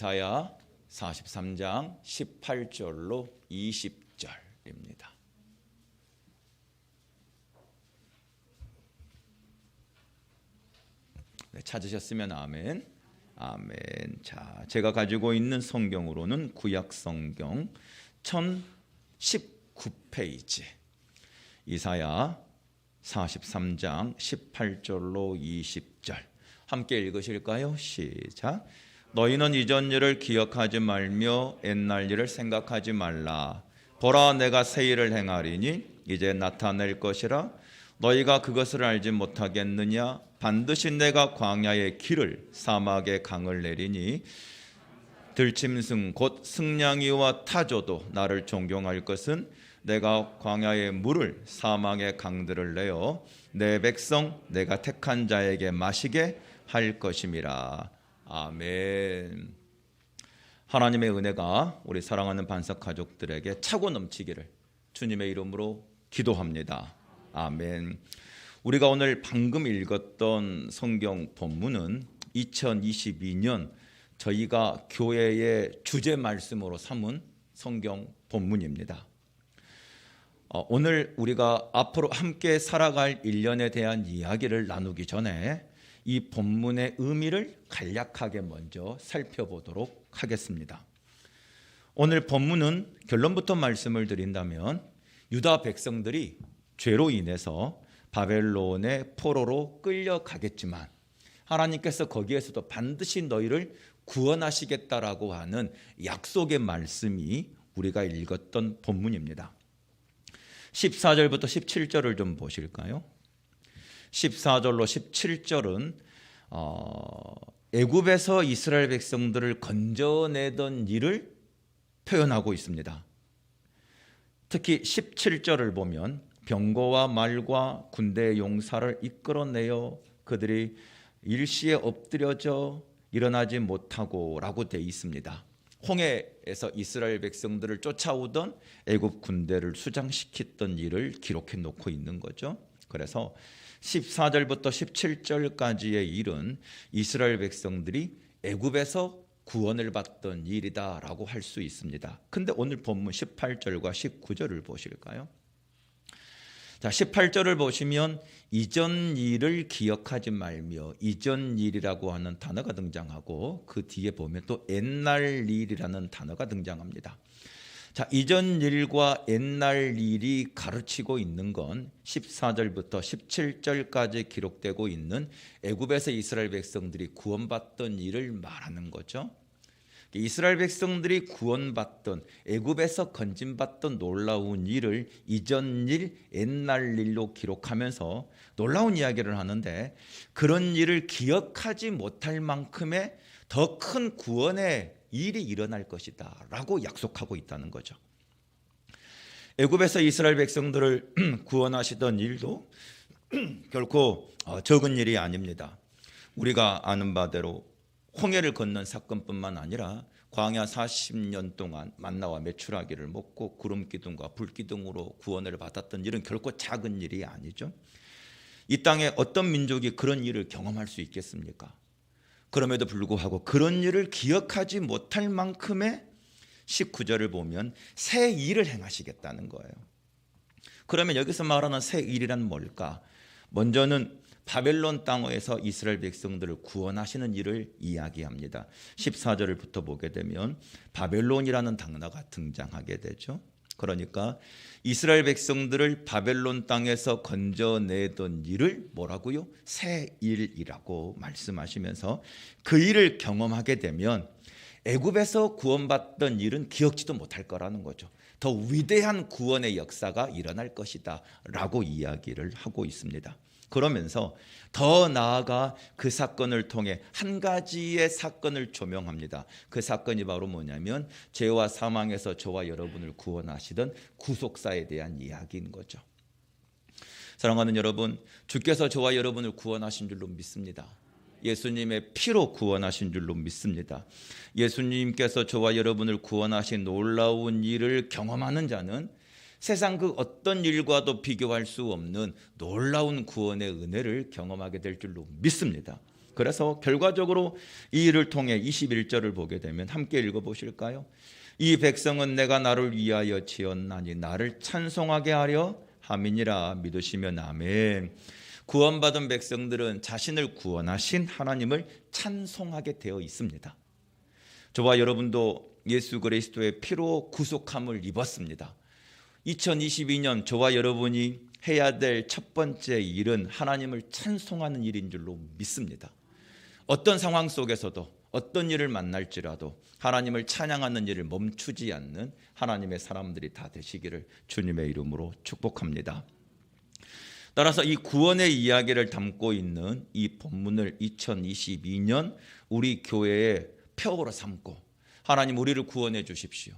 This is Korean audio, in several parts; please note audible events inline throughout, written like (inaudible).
이사야 43장 18절로 20절입니다. 네, 찾으셨으면 아멘. 아멘. 자, 제가 가지고 있는 성경으로는 구약 성경 1019페이지. 이사야 43장 18절로 20절. 함께 읽으실까요? 시작. 너희는 이전 일을 기억하지 말며 옛날 일을 생각하지 말라. 보라 내가 새 일을 행하리니 이제 나타낼 것이라. 너희가 그것을 알지 못하겠느냐? 반드시 내가 광야의 길을 사막의 강을 내리니 들짐승 곧 승냥이와 타조도 나를 존경할 것은 내가 광야의 물을 사막의 강들을 내어 내 백성 내가 택한 자에게 마시게 할 것임이라 아멘. 하나님의 은혜가 우리 사랑하는 반석 가족들에게 차고 넘치기를 주님의 이름으로 기도합니다. 아멘. 우리가 오늘 방금 읽었던 성경 본문은 2022년 저희가 교회의 주제 말씀으로 삼은 성경 본문입니다. 어, 오늘 우리가 앞으로 함께 살아갈 1년에 대한 이야기를 나누기 전에 이 본문의 의미를 간략하게 먼저 살펴보도록 하겠습니다. 오늘 본문은 결론부터 말씀을 드린다면 유다 백성들이 죄로 인해서 바벨론의 포로로 끌려가겠지만 하나님께서 거기에서도 반드시 너희를 구원하시겠다라고 하는 약속의 말씀이 우리가 읽었던 본문입니다. 14절부터 17절을 좀 보실까요? 14절로 17절은 어, 애굽에서 이스라엘 백성들을 건져내던 일을 표현하고 있습니다. 특히 17절을 보면 병거와 말과 군대 용사를 이끌어내어 그들이 일시에 엎드려져 일어나지 못하고라고 되어 있습니다. 홍해에서 이스라엘 백성들을 쫓아오던 애굽 군대를 수장시켰던 일을 기록해 놓고 있는 거죠. 그래서 14절부터 17절까지의 일은 이스라엘 백성들이 애굽에서 구원을 받던 일이다라고 할 수 있습니다. 근데 오늘 본문 18절과 19절을 보실까요? 자, 18절을 보시면 이전 일을 기억하지 말며 이전 일이라고 하는 단어가 등장하고 그 뒤에 보면 또 옛날 일이라는 단어가 등장합니다. 자, 이전 일과 옛날 일이 가르치고 있는 건 14절부터 17절까지 기록되고 있는 애굽에서 이스라엘 백성들이 구원받던 일을 말하는 거죠. 이스라엘 백성들이 구원받던 애굽에서 건진받던 놀라운 일을 이전 일, 옛날 일로 기록하면서 놀라운 이야기를 하는데 그런 일을 기억하지 못할 만큼의 더 큰 구원의 일이 일어날 것이다 라고 약속하고 있다는 거죠. 애굽에서 이스라엘 백성들을 (clears throat) 구원하시던 일도 (clears throat) 결코 어, 적은 일이 아닙니다. 우리가 아는 바대로 홍해를 건넌 사건뿐만 아니라 광야 40년 동안 만나와 메추라기를 먹고 구름 기둥과 불 기둥으로 구원을 받았던 일은 결코 작은 일이 아니죠. 이 땅에 어떤 민족이 그런 일을 경험할 수 있겠습니까? 그럼에도 불구하고 그런 일을 기억하지 못할 만큼의 19절을 보면 새 일을 행하시겠다는 거예요. 그러면 여기서 말하는 새 일이란 뭘까? 먼저는 바벨론 땅에서 이스라엘 백성들을 구원하시는 일을 이야기합니다. 14절을부터 보게 되면 바벨론이라는 단어가 등장하게 되죠. 그러니까 이스라엘 백성들을 바벨론 땅에서 건져내던 일을 뭐라고요? 새 일이라고 말씀하시면서 그 일을 경험하게 되면 애굽에서 구원받던 일은 기억지도 못할 거라는 거죠. 더 위대한 구원의 역사가 일어날 것이다 라고 이야기를 하고 있습니다. 그러면서 더 나아가 그 사건을 통해 한 가지의 사건을 조명합니다. 그 사건이 바로 뭐냐면 죄와 사망에서 저와 여러분을 구원하시던 구속사에 대한 이야기인 거죠. 사랑하는 여러분, 주께서 저와 여러분을 구원하신 줄로 믿습니다. 예수님의 피로 구원하신 줄로 믿습니다. 예수님께서 저와 여러분을 구원하신 놀라운 일을 경험하는 자는 세상 그 어떤 일과도 비교할 수 없는 놀라운 구원의 은혜를 경험하게 될 줄로 믿습니다. 그래서 결과적으로 이 일을 통해 21절을 보게 되면 함께 읽어 보실까요? 이 백성은 내가 나를 위하여 지었나니 나를 찬송하게 하려 함이니라 믿으시면 아멘. 구원받은 백성들은 자신을 구원하신 하나님을 찬송하게 되어 있습니다. 저와 여러분도 예수 그리스도의 피로 구속함을 입었습니다. 2022년 저와 여러분이 해야 될 첫 번째 일은 하나님을 찬송하는 일인 줄로 믿습니다. 어떤 상황 속에서도 어떤 일을 만날지라도 하나님을 찬양하는 일을 멈추지 않는 하나님의 사람들이 다 되시기를 주님의 이름으로 축복합니다. 따라서 이 구원의 이야기를 담고 있는 이 본문을 2022년 우리 교회의 표어로 삼고 하나님 우리를 구원해 주십시오.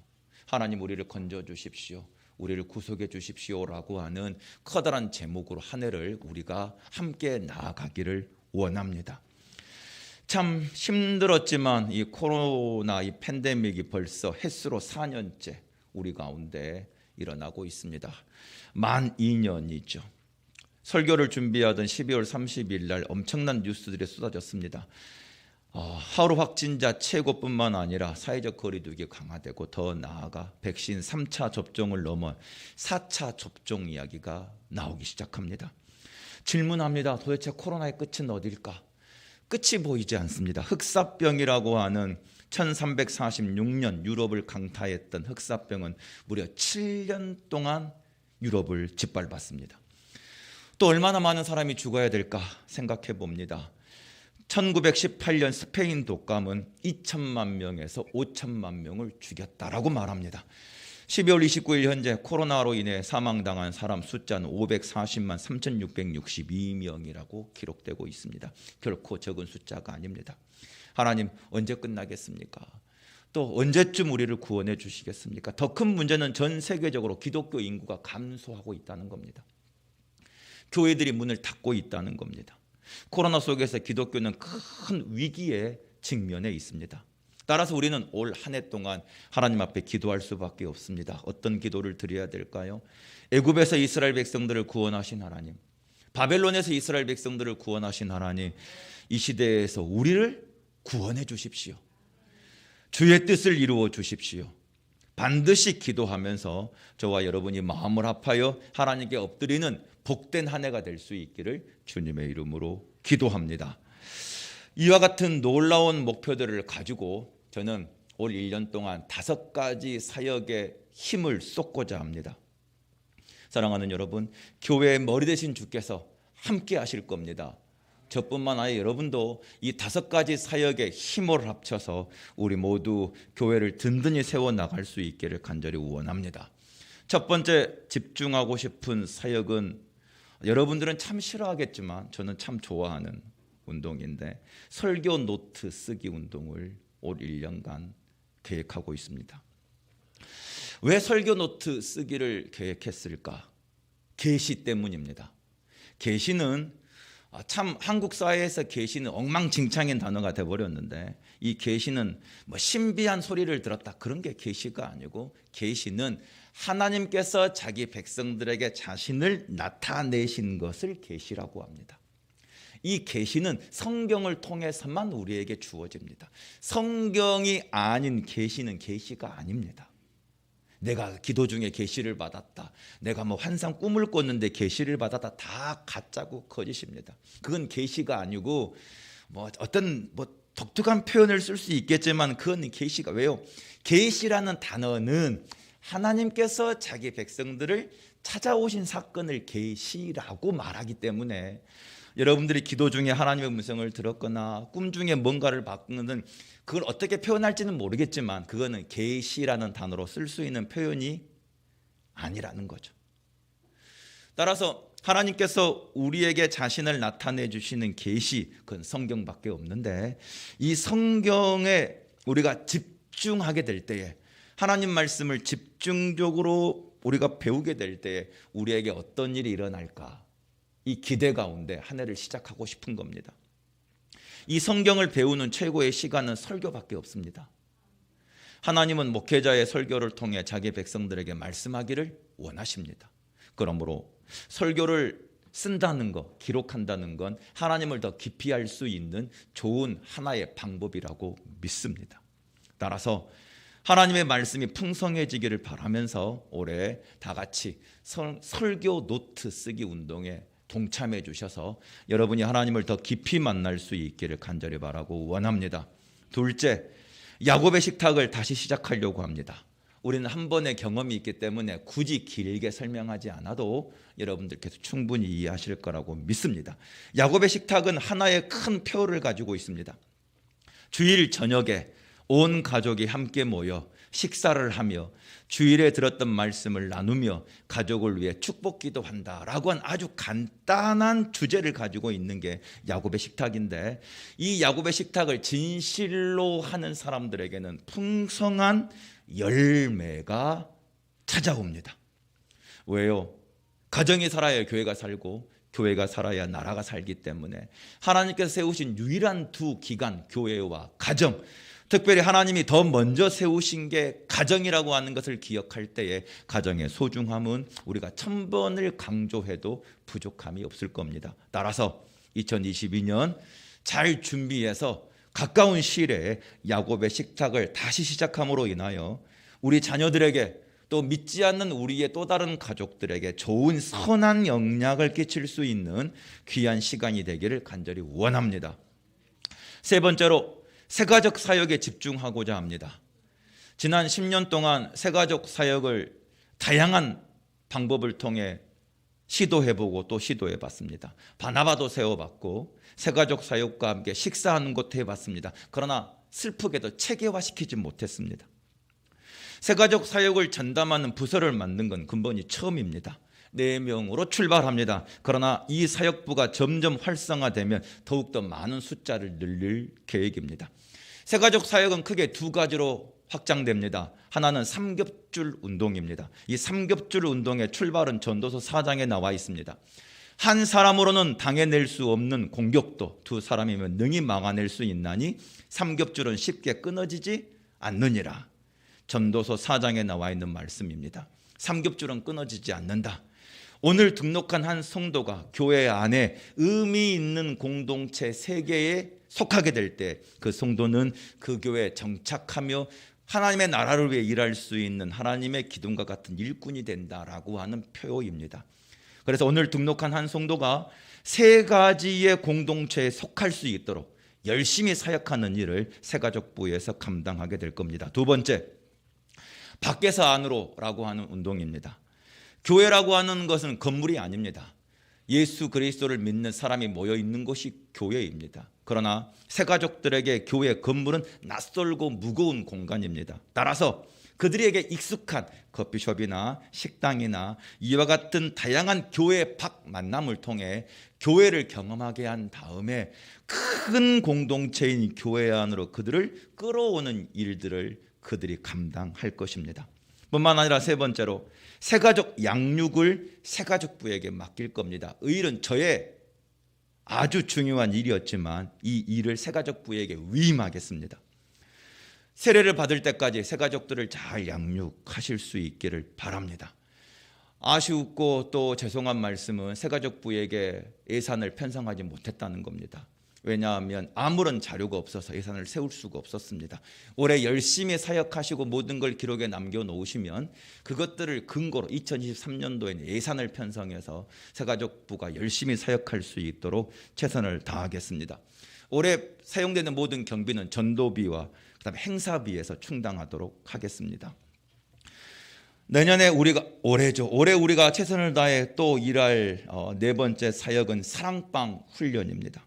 하나님 우리를 건져 주십시오. 우리를 구속해 주십시오라고 하는 커다란 제목으로 한 해를 우리가 함께 나아가기를 원합니다. 참 힘들었지만 이 코로나 이 팬데믹이 벌써 횟수로 4년째 우리 가운데 일어나고 있습니다. 만 2년이죠. 설교를 준비하던 12월 30일 날 엄청난 뉴스들이 쏟아졌습니다. 어, 하루 확진자 최고뿐만 아니라 사회적 거리두기 강화되고 더 나아가 백신 3차 접종을 넘어 4차 접종 이야기가 나오기 시작합니다. 질문합니다. 도대체 코로나의 끝은 어딜까? 끝이 보이지 않습니다. 흑사병이라고 하는 1346년 유럽을 강타했던 흑사병은 무려 7년 동안 유럽을 짓밟았습니다. 또 얼마나 많은 사람이 죽어야 될까 생각해 봅니다. 1918년 스페인 독감은 2천만 명에서 5천만 명을 죽였다라고 말합니다. 12월 29일 현재 코로나로 인해 사망당한 사람 숫자는 540만 3,662명이라고 기록되고 있습니다. 결코 적은 숫자가 아닙니다. 하나님 언제 끝나겠습니까? 또 언제쯤 우리를 구원해 주시겠습니까? 더 큰 문제는 전 세계적으로 기독교 인구가 감소하고 있다는 겁니다. 교회들이 문을 닫고 있다는 겁니다. 코로나 속에서 기독교는 큰 위기에 직면해 있습니다. 따라서 우리는 올 한 해 동안 하나님 앞에 기도할 수밖에 없습니다. 어떤 기도를 드려야 될까요? 애굽에서 이스라엘 백성들을 구원하신 하나님, 바벨론에서 이스라엘 백성들을 구원하신 하나님, 이 시대에서 우리를 구원해 주십시오. 주의 뜻을 이루어 주십시오. 반드시 기도하면서 저와 여러분이 마음을 합하여 하나님께 엎드리는 복된 한 해가 될 수 있기를 주님의 이름으로 기도합니다. 이와 같은 놀라운 목표들을 가지고 저는 올 1년 동안 다섯 가지 사역에 힘을 쏟고자 합니다. 사랑하는 여러분, 교회의 머리 대신 주께서 함께 하실 겁니다. 저뿐만 아니라 여러분도 이 다섯 가지 사역에 힘을 합쳐서 우리 모두 교회를 든든히 세워 나갈 수 있기를 간절히 원합니다. 첫 번째 집중하고 싶은 사역은 여러분들은 참 싫어하겠지만 저는 참 좋아하는 운동인데 설교 노트 쓰기 운동을 올 1년간 계획하고 있습니다. 왜 설교 노트 쓰기를 계획했을까? 계시 때문입니다. 계시는 아, 참 한국 사회에서 계시는 엉망진창인 단어가 돼 버렸는데 이 계시는 뭐 신비한 소리를 들었다 그런 게 계시가 아니고 계시는 하나님께서 자기 백성들에게 자신을 나타내신 것을 계시라고 합니다. 이 계시는 성경을 통해서만 우리에게 주어집니다. 성경이 아닌 계시는 계시가 아닙니다. 내가 기도 중에 계시를 받았다. 내가 뭐 환상 꿈을 꿨는데 계시를 받았다. 다 가짜고 거짓입니다. 그건 계시가 아니고 뭐 어떤 뭐 독특한 표현을 쓸 수 있겠지만 그건 계시가 왜요? 계시라는 단어는 하나님께서 자기 백성들을 찾아오신 사건을 계시라고 말하기 때문에 여러분들이 기도 중에 하나님의 음성을 들었거나 꿈 중에 뭔가를 바꾸는 그걸 어떻게 표현할지는 모르겠지만 그거는 계시라는 단어로 쓸 수 있는 표현이 아니라는 거죠. 따라서 하나님께서 우리에게 자신을 나타내 주시는 계시 그건 성경밖에 없는데 이 성경에 우리가 집중하게 될 때에 하나님 말씀을 집중적으로 우리가 배우게 될 때에 우리에게 어떤 일이 일어날까 이 기대 가운데 한 해를 시작하고 싶은 겁니다. 이 성경을 배우는 최고의 시간은 설교밖에 없습니다. 하나님은 목회자의 설교를 통해 자기 백성들에게 말씀하기를 원하십니다. 그러므로 설교를 쓴다는 것, 기록한다는 건 하나님을 더 깊이 알 수 있는 좋은 하나의 방법이라고 믿습니다. 따라서 하나님의 말씀이 풍성해지기를 바라면서 올해 다 같이 설, 설교 노트 쓰기 운동에 동참해 주셔서 여러분이 하나님을 더 깊이 만날 수 있기를 간절히 바라고 원합니다. 둘째, 야곱의 식탁을 다시 시작하려고 합니다. 우리는 한 번의 경험이 있기 때문에 굳이 길게 설명하지 않아도 여러분들께서 충분히 이해하실 거라고 믿습니다. 야곱의 식탁은 하나의 큰 표를 가지고 있습니다. 주일 저녁에 온 가족이 함께 모여 식사를 하며 주일에 들었던 말씀을 나누며 가족을 위해 축복 기도한다라고 한 아주 간단한 주제를 가지고 있는 게 야곱의 식탁인데 이 야곱의 식탁을 진실로 하는 사람들에게는 풍성한 열매가 찾아옵니다. 왜요? 가정이 살아야 교회가 살고 교회가 살아야 나라가 살기 때문에 하나님께서 세우신 유일한 두 기관 교회와 가정 특별히 하나님이 더 먼저 세우신 게 가정이라고 하는 것을 기억할 때에 가정의 소중함은 우리가 천 번을 강조해도 부족함이 없을 겁니다. 따라서 2022년 잘 준비해서 가까운 시일에 야곱의 식탁을 다시 시작함으로 인하여 우리 자녀들에게 또 믿지 않는 우리의 또 다른 가족들에게 좋은 선한 영향을 끼칠 수 있는 귀한 시간이 되기를 간절히 원합니다. 세 번째로 세가족 사역에 집중하고자 합니다. 지난 10년 동안 세가족 사역을 다양한 방법을 통해 시도해보고 또 시도해봤습니다. 바나바도 세워봤고 세가족 사역과 함께 식사하는 것도 해봤습니다. 그러나 슬프게도 체계화시키지 못했습니다. 세가족 사역을 전담하는 부서를 만든 건 근본이 처음입니다. 네 명으로 출발합니다. 그러나 이 사역부가 점점 활성화되면 더욱 더 많은 숫자를 늘릴 계획입니다. 세가족 사역은 크게 두 가지로 확장됩니다. 하나는 삼겹줄 운동입니다. 이 삼겹줄 운동의 출발은 전도서 4장에 나와 있습니다. 한 사람으로는 당해낼 수 없는 공격도 두 사람이면 능히 막아낼 수 있나니 삼겹줄은 쉽게 끊어지지 않느니라. 전도서 4장에 나와 있는 말씀입니다. 삼겹줄은 끊어지지 않는다. 오늘 등록한 한 성도가 교회 안에 의미 있는 공동체 세 개에 속하게 될 때 그 성도는 그 교회에 정착하며 하나님의 나라를 위해 일할 수 있는 하나님의 기둥과 같은 일꾼이 된다라고 하는 표입니다. 그래서 오늘 등록한 한 성도가 세 가지의 공동체에 속할 수 있도록 열심히 사역하는 일을 세가족부에서 감당하게 될 겁니다. 두 번째, 밖에서 안으로라고 하는 운동입니다. 교회라고 하는 것은 건물이 아닙니다. 예수 그리스도를 믿는 사람이 모여 있는 곳이 교회입니다. 그러나 새 가족들에게 교회 건물은 낯설고 무거운 공간입니다. 따라서 그들에게 익숙한 커피숍이나 식당이나 이와 같은 다양한 교회 밖 만남을 통해 교회를 경험하게 한 다음에 큰 공동체인 교회 안으로 그들을 끌어오는 일들을 그들이 감당할 것입니다. 뿐만 아니라 세 번째로 새가족 양육을 새가족부에게 맡길 겁니다. 의일은 저의 아주 중요한 일이었지만 이 일을 새가족부에게 위임하겠습니다. 세례를 받을 때까지 새가족들을 잘 양육하실 수 있기를 바랍니다. 아쉽고 또 죄송한 말씀은 새가족부에게 예산을 편성하지 못했다는 겁니다. 왜냐하면 아무런 자료가 없어서 예산을 세울 수가 없었습니다. 올해 열심히 사역하시고 모든 걸 기록에 남겨 놓으시면 그것들을 근거로 2023년도에는 예산을 편성해서 새가족부가 열심히 사역할 수 있도록 최선을 다하겠습니다. 올해 사용되는 모든 경비는 전도비와 그다음에 행사비에서 충당하도록 하겠습니다. 내년에 우리가 올해죠. 올해 우리가 최선을 다해 또 일할 어, 네 번째 사역은 사랑방 훈련입니다.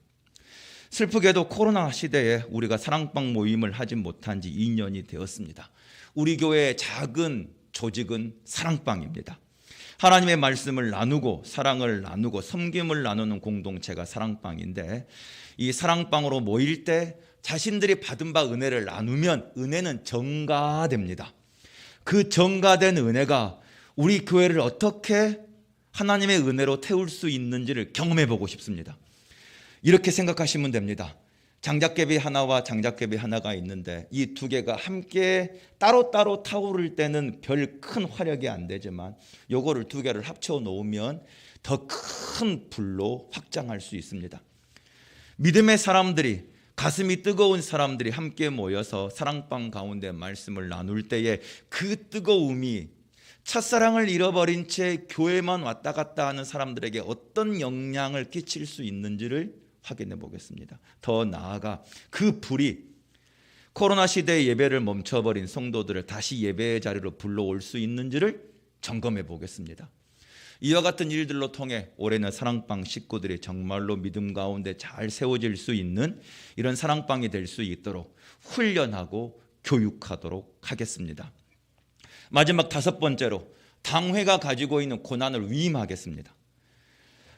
슬프게도 코로나 시대에 우리가 사랑방 모임을 하지 못한 지 2년이 되었습니다. 우리 교회의 작은 조직은 사랑방입니다. 하나님의 말씀을 나누고 사랑을 나누고 섬김을 나누는 공동체가 사랑방인데 이 사랑방으로 모일 때 자신들이 받은 바 은혜를 나누면 은혜는 정가됩니다. 그 정가된 은혜가 우리 교회를 어떻게 하나님의 은혜로 태울 수 있는지를 경험해 보고 싶습니다. 이렇게 생각하시면 됩니다. 장작개비 하나와 장작개비 하나가 있는데 이 두 개가 함께 따로따로 타오를 때는 별 큰 화력이 안 되지만 요거를 두 개를 합쳐 놓으면 더 큰 불로 확장할 수 있습니다. 믿음의 사람들이 가슴이 뜨거운 사람들이 함께 모여서 사랑방 가운데 말씀을 나눌 때에 그 뜨거움이 첫사랑을 잃어버린 채 교회만 왔다 갔다 하는 사람들에게 어떤 영향을 끼칠 수 있는지를 확인해 보겠습니다. 더 나아가 그 불이 코로나 시대의 예배를 멈춰버린 성도들을 다시 예배의 자리로 불러올 수 있는지를 점검해 보겠습니다. 이와 같은 일들로 통해 올해는 사랑방 식구들이 정말로 믿음 가운데 잘 세워질 수 있는 이런 사랑방이 될 수 있도록 훈련하고 교육하도록 하겠습니다. 마지막 다섯 번째로 당회가 가지고 있는 고난을 위임하겠습니다.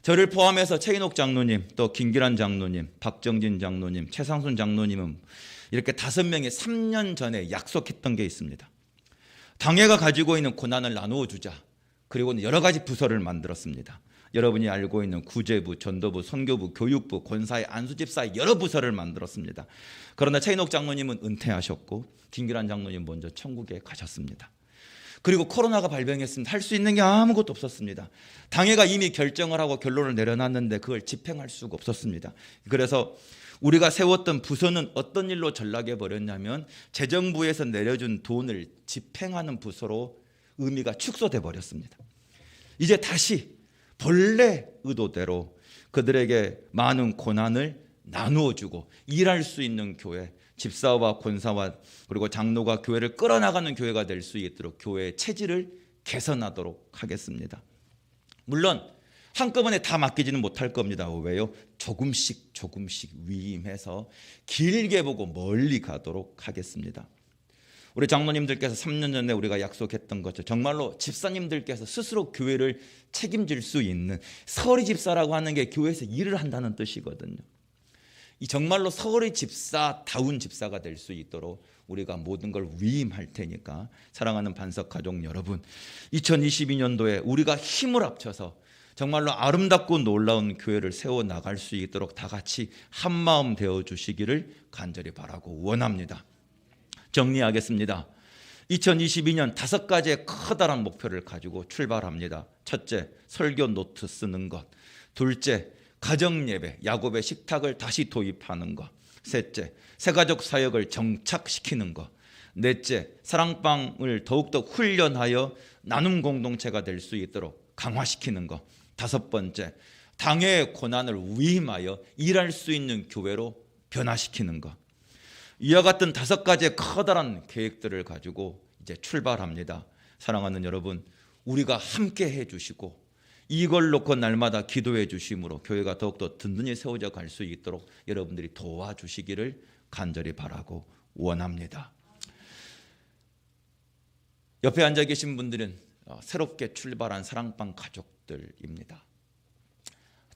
저를 포함해서 최인옥 장로님, 또 김기란 장로님, 박정진 장로님, 최상순 장로님은 이렇게 다섯 명이 3년 전에 약속했던 게 있습니다. 당회가 가지고 있는 고난을 나누어 주자. 그리고 여러 가지 부서를 만들었습니다. 여러분이 알고 있는 구제부, 전도부, 선교부, 교육부, 권사회, 안수집사의 여러 부서를 만들었습니다. 그러나 최인옥 장로님은 은퇴하셨고 김기란 장로님 먼저 천국에 가셨습니다. 그리고 코로나가 발병했습니다. 할 수 있는 게 아무것도 없었습니다. 당회가 이미 결정을 하고 결론을 내려놨는데 그걸 집행할 수가 없었습니다. 그래서 우리가 세웠던 부서는 어떤 일로 전락해 버렸냐면 재정부에서 내려준 돈을 집행하는 부서로 의미가 축소돼 버렸습니다. 이제 다시 본래 의도대로 그들에게 많은 고난을 나누어 주고 일할 수 있는 교회, 집사와 권사와 그리고 장로가 교회를 끌어나가는 교회가 될 수 있도록 교회의 체질을 개선하도록 하겠습니다. 물론 한꺼번에 다 맡기지는 못할 겁니다. 왜요? 조금씩 조금씩 위임해서 길게 보고 멀리 가도록 하겠습니다. 우리 장로님들께서 3년 전에 우리가 약속했던 것처럼 정말로 집사님들께서 스스로 교회를 책임질 수 있는 서리 집사라고 하는 게 교회에서 일을 한다는 뜻이거든요. 이 정말로 서울의 집사 다운 집사가 될 수 있도록 우리가 모든 걸 위임할 테니까 사랑하는 반석 가족 여러분 2022년도에 우리가 힘을 합쳐서 정말로 아름답고 놀라운 교회를 세워 나갈 수 있도록 다 같이 한 마음 되어 주시기를 간절히 바라고 원합니다. 정리하겠습니다. 2022년 다섯 가지의 커다란 목표를 가지고 출발합니다. 첫째, 설교 노트 쓰는 것. 둘째, 가정 예배, 야곱의 식탁을 다시 도입하는 것. 셋째, 새가족 사역을 정착시키는 것. 넷째, 사랑방을 더욱더 훈련하여 나눔 공동체가 될 수 있도록 강화시키는 것. 다섯 번째, 당해의 고난을 위임하여 일할 수 있는 교회로 변화시키는 것. 이와 같은 다섯 가지의 커다란 계획들을 가지고 이제 출발합니다. 사랑하는 여러분, 우리가 함께 해 주시고 이걸 놓고 날마다 기도해 주심으로 교회가 더욱더 든든히 세워져 갈 수 있도록 여러분들이 도와주시기를 간절히 바라고 원합니다. 옆에 앉아 계신 분들은 어, 새롭게 출발한 사랑방 가족들입니다.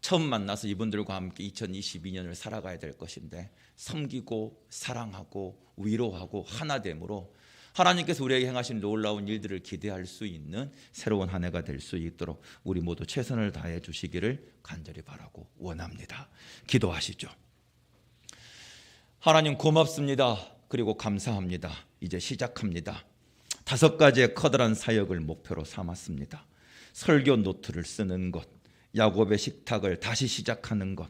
처음 만나서 이분들과 함께 2022년을 살아가야 될 것인데 섬기고 사랑하고 위로하고 하나됨으로 하나님께서 우리에게 행하신 놀라운 일들을 기대할 수 있는 새로운 한 해가 될 수 있도록 우리 모두 최선을 다해 주시기를 간절히 바라고 원합니다. 기도하시죠. 하나님 고맙습니다. 그리고 감사합니다. 이제 시작합니다. 다섯 가지의 커다란 사역을 목표로 삼았습니다. 설교 노트를 쓰는 것, 야곱의 식탁을 다시 시작하는 것,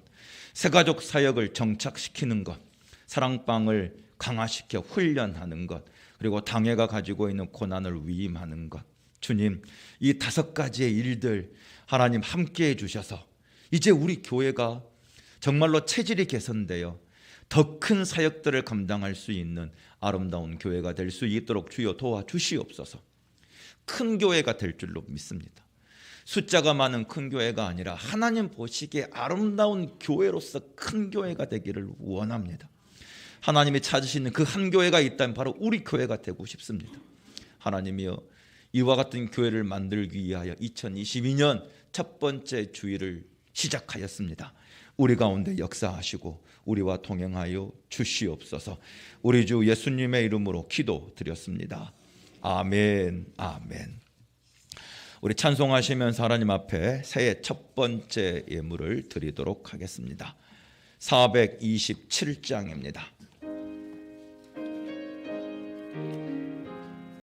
새가족 사역을 정착시키는 것, 사랑방을 강화시켜 훈련하는 것, 그리고 당회가 가지고 있는 고난을 위임하는 것. 주님, 이 다섯 가지의 일들 하나님 함께 해 주셔서 이제 우리 교회가 정말로 체질이 개선되어 더 큰 사역들을 감당할 수 있는 아름다운 교회가 될 수 있도록 주여 도와주시옵소서. 큰 교회가 될 줄로 믿습니다. 숫자가 많은 큰 교회가 아니라 하나님 보시기에 아름다운 교회로서 큰 교회가 되기를 원합니다. 하나님이 찾으시는 그 한 교회가 있다면 바로 우리 교회가 되고 싶습니다. 하나님이여 이와 같은 교회를 만들기 위하여 2022년 첫 번째 주일을 시작하였습니다. 우리 가운데 역사하시고 우리와 동행하여 주시옵소서. 우리 주 예수님의 이름으로 기도드렸습니다. 아멘. 아멘. 우리 찬송하시면서 하나님 앞에 새해 첫 번째 예물을 드리도록 하겠습니다. 427장입니다. Yeah.